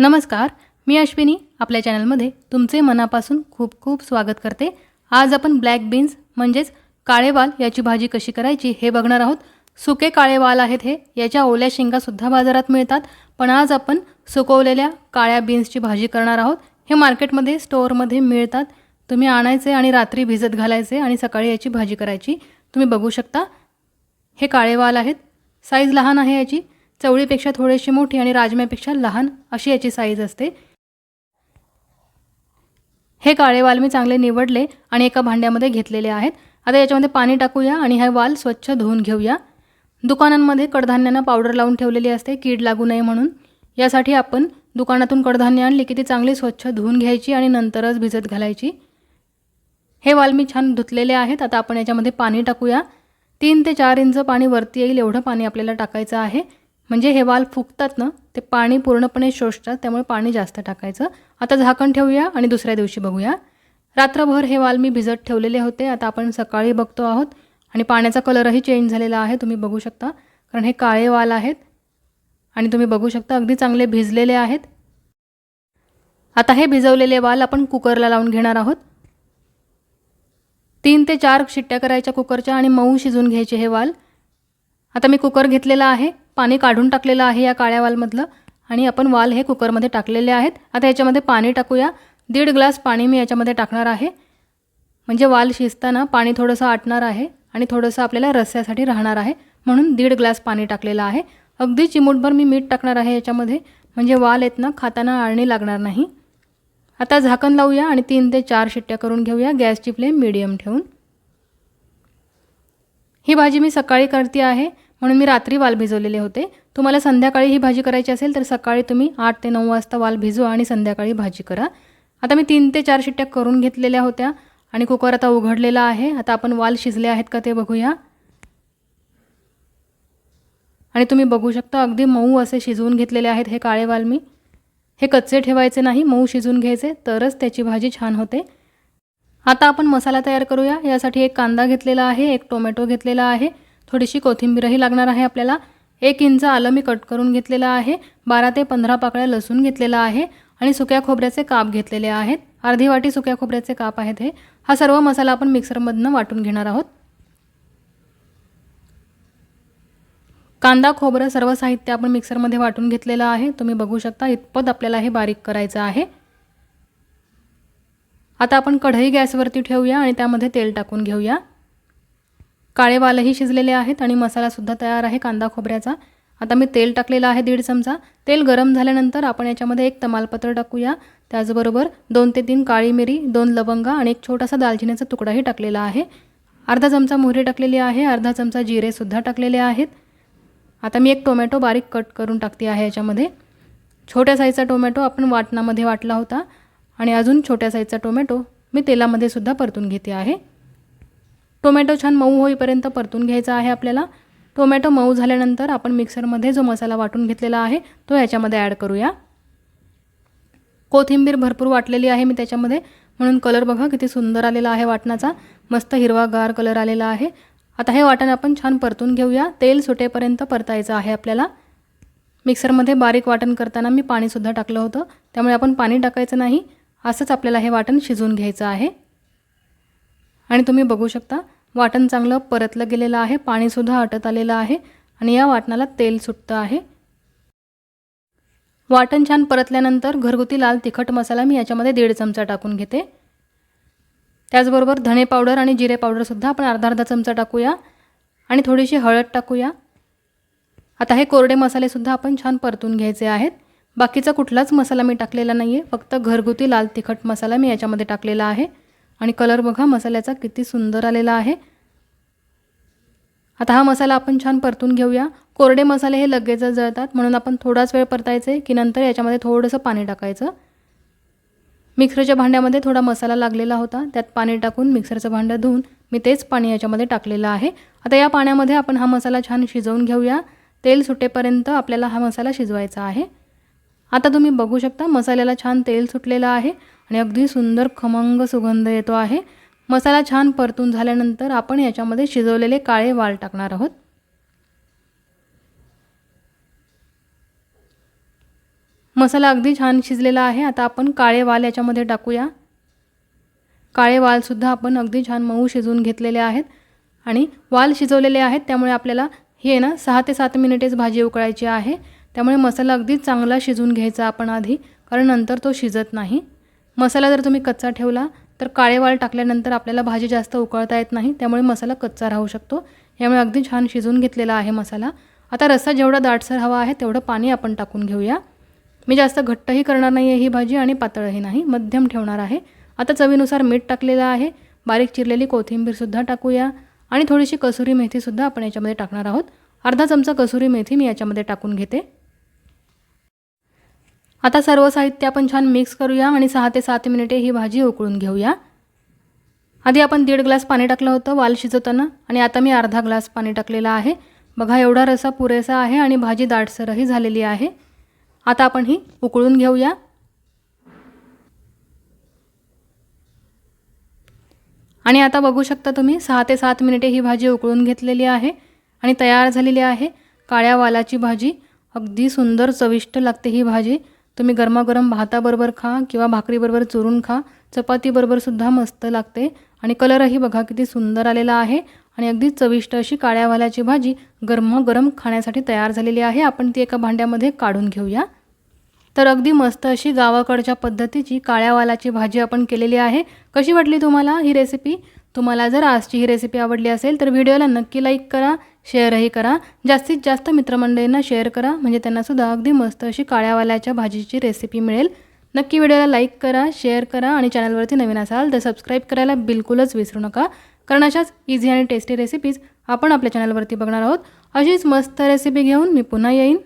नमस्कार मी अश्विनी. आपल्या चॅनलमध्ये तुमचे मनापासून खूप खूप स्वागत करते. आज आपण ब्लॅक बीन्स म्हणजेच काळेवाल याची भाजी कशी करायची हे बघणार आहोत. सुके काळेवाल आहेत हे. याच्या ओल्या शेंगासुद्धा बाजारात मिळतात. पण आज आपण सुकवलेल्या काळ्या बीन्सची भाजी करणार आहोत. हे मार्केटमध्ये स्टोअरमध्ये मिळतात. तुम्ही आणायचे आणि रात्री भिजत घालायचे आणि सकाळी याची भाजी करायची. तुम्ही बघू शकता. हे काळेवाल आहेत. साईज लहान आहे याची. चवळीपेक्षा थोडीशी मोठी आणि राजम्यापेक्षा लहान अशी याची साईज असते. हे काळे वाल मी चांगले निवडले आणि एका भांड्यामध्ये घेतलेले आहेत. आता याच्यामध्ये पाणी टाकूया आणि हे वाल स्वच्छ धुवून घेऊया. दुकानांमध्ये कडधान्यांना पावडर लावून ठेवलेली असते कीड लागू नये म्हणून. यासाठी आपण दुकानातून कडधान्य आणली की ती चांगली स्वच्छ धुवून घ्यायची आणि नंतरच भिजत घालायची. हे वाल मी छान धुतलेले आहेत. आता आपण याच्यामध्ये पाणी टाकूया. तीन ते चार इंच पाणी वरती येईल एवढं पाणी आपल्याला टाकायचं आहे. म्हणजे हे वाल फुगतात ना ते पाणी पूर्णपणे शोषतात त्यामुळे पाणी जास्त टाकायचं. आता झाकण ठेवूया आणि दुसऱ्या दिवशी बघूया. रात्रभर हे वाल मी भिजत ठेवलेले होते. आता आपण सकाळी बघतो आहोत आणि पाण्याचा कलरही चेंज झालेला आहे. तुम्ही बघू शकता. कारण हे काळे वाल आहेत. आणि तुम्ही बघू शकता अगदी चांगले भिजलेले आहेत. आता हे भिजवलेले वाल आपण कुकरला लावून घेणार आहोत. तीन ते चार शिट्ट्या करायच्या कुकरच्या आणि मऊ शिजून घ्यायचे हे वाल. आता मी कुकर घेतलेला आहे. पाणी काढून टाकलेलं आहे या काळ्या वालमधलं. आणि आपण वाल हे कुकरमध्ये टाकलेले आहेत. आता याच्यामध्ये पाणी टाकूया. दीड ग्लास पाणी मी याच्यामध्ये टाकणार आहे. म्हणजे वाल शिजताना पाणी थोडंसं आटणार आहे आणि थोडंसं आपल्याला रस्स्यासाठी राहणार आहे. म्हणून दीड ग्लास पाणी टाकलेलं आहे. अगदी चिमूटभर मी मीठ टाकणार आहे याच्यामध्ये. म्हणजे वाल येत ना खाताना आळणी लागणार नाही. आता झाकण लावूया आणि तीन ते चार शिट्ट्या करून घेऊया. गॅसची फ्लेम मिडियम ठेवून. ही भाजी मी सकाळी करते आहे. म्हणून मी रात्री वाल भिजवलेले होते. तुम्हाला संध्याकाळी ही भाजी करायची असेल तर सकाळी तुम्ही आठ ते नऊ वाजता वाल भिजवा आणि संध्याकाळी भाजी करा. आता मी तीन ते चार शिट्ट्या करून घेतलेल्या होत्या आणि कुकर आता उघडलेला आहे. आता आपण वाल शिजले आहेत का ते बघूया. आणि तुम्ही बघू शकता अगदी मऊ असे शिजवून घेतलेले आहेत हे काळे वाल मी. हे कच्चे ठेवायचे नाही मऊ शिजून घ्यायचे तरच त्याची भाजी छान होते. आता आपण मसाला तयार करूया. यासाठी एक कांदा घेतलेला आहे एक टोमॅटो घेतलेला आहे. थोडीशी कोथिंबीरही लागणार आहे आपल्याला. एक इंच आलं मी कट करून घेतलेलं आहे. बारा ते पंधरा पाकळ्या लसूण घेतलेला आहे आणि सुक्या खोबऱ्याचे काप घेतलेले आहेत. अर्धी वाटी सुक्या खोबऱ्याचे काप आहेत हे. हा सर्व मसाला आपण मिक्सरमधनं वाटून घेणार आहोत. कांदा खोबरं सर्व साहित्य आपण मिक्सरमध्ये वाटून घेतलेलं आहे. तुम्ही बघू शकता इतपत आपल्याला हे बारीक करायचं आहे. आता आपण कढई गॅसवरती ठेवूया आणि त्यामध्ये तेल टाकून घेऊया. काळे वालही शिजलेले आहेत आणि मसालासुद्धा तयार आहे कांदा खोबऱ्याचा. आता मी तेल टाकलेलं आहे दीड चमचा. तेल गरम झाल्यानंतर आपण याच्यामध्ये एक तमालपत्र टाकूया. त्याचबरोबर दोन ते तीन काळी मिरी दोन लवंगा आणि एक छोटासा दालचिनीचा तुकडाही टाकलेला आहे. अर्धा चमचा मोहरी टाकलेली आहे अर्धा चमचा जिरेसुद्धा टाकलेले आहेत. आता मी एक टोमॅटो बारीक कट करून टाकते आहे याच्यामध्ये. छोट्या साईजचा टोमॅटो आपण वाटणामध्ये वाटला होता आणि अजून छोट्या साईजचा टोमॅटो मी तेलामध्ये सुद्धा परतून घेते आहे. टोमॅटो छान मऊ होईपर्यंत परतून घ्यायचा आहे आपल्याला. टोमॅटो मऊ झाल्यानंतर आपण मिक्सरमध्ये जो मसाला वाटून घेतलेला आहे तो याच्यामध्ये ॲड करूया. कोथिंबीर भरपूर वाटलेली आहे मी त्याच्यामध्ये. म्हणून कलर बघा किती सुंदर आलेला आहे वाटणाचा मस्त हिरवागार कलर आलेला आहे. आता हे वाटण आपण छान परतून घेऊया. तेल सुटेपर्यंत परतायचं आहे आपल्याला. मिक्सरमध्ये बारीक वाटण करताना मी पाणीसुद्धा टाकलं होतं. त्यामुळे आपण पाणी टाकायचं नाही. असंच आपल्याला हे वाटण शिजवून घ्यायचं आहे. आणि तुम्ही बघू शकता वाटण चांगलं परतलं गेलेलं आहे पाणीसुद्धा आटत आलेलं आहे आणि या वाटणाला तेल सुटतं आहे. वाटण छान परतल्यानंतर घरगुती लाल तिखट मसाला मी याच्यामध्ये दीड चमचा टाकून घेते. त्याचबरोबर धणे पावडर आणि जिरे पावडरसुद्धा आपण अर्धा अर्धा चमचा टाकूया आणि थोडीशी हळद टाकूया. आता हे कोरडे मसालेसुद्धा आपण छान परतून घ्यायचे आहेत. बाकीचा कुठलाच मसाला मी टाकलेला नाही आहे फक्त घरगुती लाल तिखट मसाला मी याच्यामध्ये टाकलेला आहे. आणि कलर बघा मसाल्याचा किती सुंदर आलेला आहे. आता हा मसाला आपण छान परतून घेऊया. कोरडे मसाले हे लगेचच जळतात म्हणून आपण थोडाच वेळ परतायचे की नंतर याच्यामध्ये थोडंसं पाणी टाकायचं. मिक्सरच्या भांड्यामध्ये थोडा मसाला लागलेला होता त्यात पाणी टाकून मिक्सरचं भांडं धुवून मी तेच पाणी याच्यामध्ये टाकलेलं आहे. आता या पाण्यामध्ये आपण हा मसाला छान शिजवून घेऊया. तेल सुटेपर्यंत आपल्याला हा मसाला शिजवायचा आहे. आता तुम्ही बघू शकता मसाल्याला छान तेल सुटलेलं आहे. आणि अगदी सुंदर खमंग सुगंध येतो आहे. मसाला छान परतून झाल्यानंतर आपण याच्यामध्ये शिजवलेले काळे वाल टाकणार आहोत. मसाला अगदी छान शिजलेला आहे. आता आपण काळे वाल याच्यामध्ये टाकूया. काळे वालसुद्धा आपण अगदी छान मऊ शिजवून घेतलेले आहेत. आणि वाल शिजवलेले आहेत त्यामुळे आपल्याला हे ना सहा ते सात मिनिटेच भाजी उकळायची आहे. त्यामुळे मसाला अगदी चांगला शिजवून घ्यायचा आपण आधी कारण नंतर तो शिजत नाही. मसाला जर तुम्ही कच्चा ठेवला तर काळे वाळ टाकल्यानंतर आपल्याला भाजी जास्त उकळता येत नाही त्यामुळे मसाला कच्चा राहू शकतो. यामुळे अगदी छान शिजवून घेतलेला आहे मसाला. आता रस्सा जेवढा दाटसर हवा आहे तेवढं पाणी आपण टाकून घेऊया. मी जास्त घट्टही करणार नाही आहे ही भाजी आणि पातळही नाही मध्यम ठेवणार आहे. आता चवीनुसार मीठ टाकलेलं आहे. बारीक चिरलेली कोथिंबीरसुद्धा टाकूया. आणि थोडीशी कसुरी मेथीसुद्धा आपण याच्यामध्ये टाकणार आहोत. अर्धा चमचा कसुरी मेथी मी याच्यामध्ये टाकून घेते. आता सर्व साहित्य आपण छान मिक्स करूया आणि सहा ते सात मिनिटे ही भाजी उकळून घेऊया. आधी आपण दीड ग्लास पाणी टाकलं होतं वाल शिजवताना आणि आता मी अर्धा ग्लास पाणी टाकलेलं आहे. बघा एवढा रसा पुरेसा आहे आणि भाजी दाटसरही झालेली आहे. आता आपण ही उकळून घेऊया. आणि आता बघू शकता तुम्ही सहा ते सात मिनिटे ही भाजी उकळून घेतलेली आहे आणि तयार झालेली आहे. काळ्या वालाची भाजी अगदी सुंदर चविष्ट लागते ही भाजी. तुम्ही गरमागरम भाताबरोबर खा किंवा भाकरीबरोबर चुरून खा. चपातीबरोबरसुद्धा मस्त लागते. आणि कलरही बघा किती सुंदर आलेला आहे. आणि अगदी चविष्ट अशी काळ्या वाल्याची भाजी गरमागरम खाण्यासाठी तयार झालेली आहे. आपण ती एका भांड्यामध्ये काढून घेऊया. तर अगदी मस्त अशी गावाकडच्या पद्धतीची काळ्या वालाची भाजी आपण केलेली आहे. कशी वाटली तुम्हाला ही रेसिपी तुम्हाला जर आजची ही रेसिपी आवडली असेल तर व्हिडिओला नक्की लाईक करा शेअरही करा. जास्तीत जास्त मित्रमंडळींना शेअर करा. म्हणजे त्यांनासुद्धा अगदी मस्त अशी काळ्यावाल्याच्या भाजीची रेसिपी मिळेल. नक्की व्हिडिओला लाईक करा शेअर करा आणि चॅनलवरती नवीन असाल तर सबस्क्राईब करायला बिलकुलच विसरू नका. कारण अशाच इझी आणि टेस्टी रेसिपीज आपण आपल्या चॅनलवरती बघणार आहोत. अशीच मस्त रेसिपी घेऊन मी पुन्हा येईन.